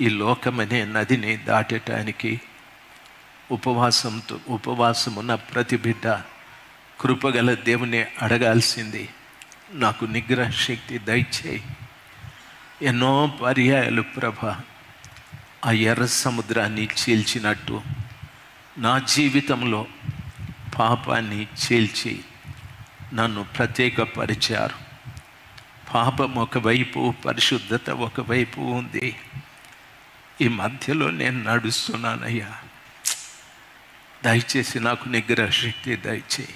ఈ లోకమనే నదిని దాటటానికి ఉపవాసంతో ఉపవాసమున్న ప్రతి బిడ్డ కృపగల దేవుని అడగాల్సింది. నాకు నిగ్రహ శక్తి దయచేయి. ఎన్నో పర్యాయాలు ప్రభ ఆ ఎర్ర సముద్రాన్ని చీల్చినట్టు నా జీవితంలో పాపాన్ని చీల్చి నన్ను ప్రత్యేకపరిచారు. పాపం ఒకవైపు పరిశుద్ధత ఒకవైపు ఉంది. ఈ మధ్యలో నేను నడుస్తున్నానయ్యా. దయచేసి నాకు నిగ్రహ శక్తి దయచేయి.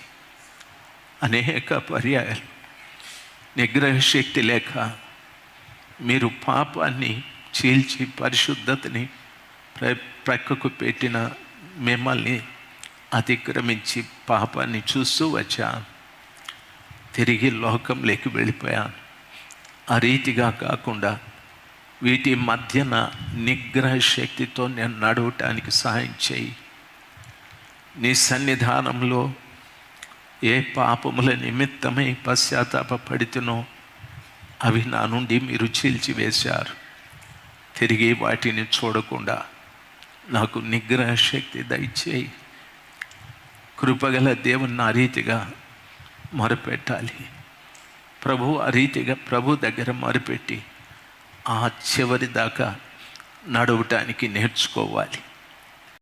అనేక పర్యాయాలు. నిగ్రహ శక్తి లేక మీరు పాపాన్ని చీల్చి పరిశుద్ధతని ప్ర ప్రక్కకు పెట్టిన మిమ్మల్ని అతిక్రమించి పాపాన్ని చూస్తూ వచ్చాను తిరిగి లోకంలోకి వెళ్ళిపోయాను. ఆ రీతిగా కాకుండా వీటి మధ్యన నిగ్రహ శక్తితో నేను నడవటానికి సహాయం చేయి. నీ సన్నిధానంలో ఏ పాపముల నిమిత్తమై పశ్చాత్తాప పడితేనో అవి నా నుండి మీరు చీల్చివేశారు తిరిగి వాటిని చూడకుండా నాకు నిగ్రహ శక్తి దయచేయి. కృపగల దేవుని నా రీతిగా మొరపెట్టాలి. ప్రభు ఆ రీతిగా ప్రభు దగ్గర మొరపెట్టి ఆ చివరి దాకా నడవటానికి నేర్చుకోవాలి.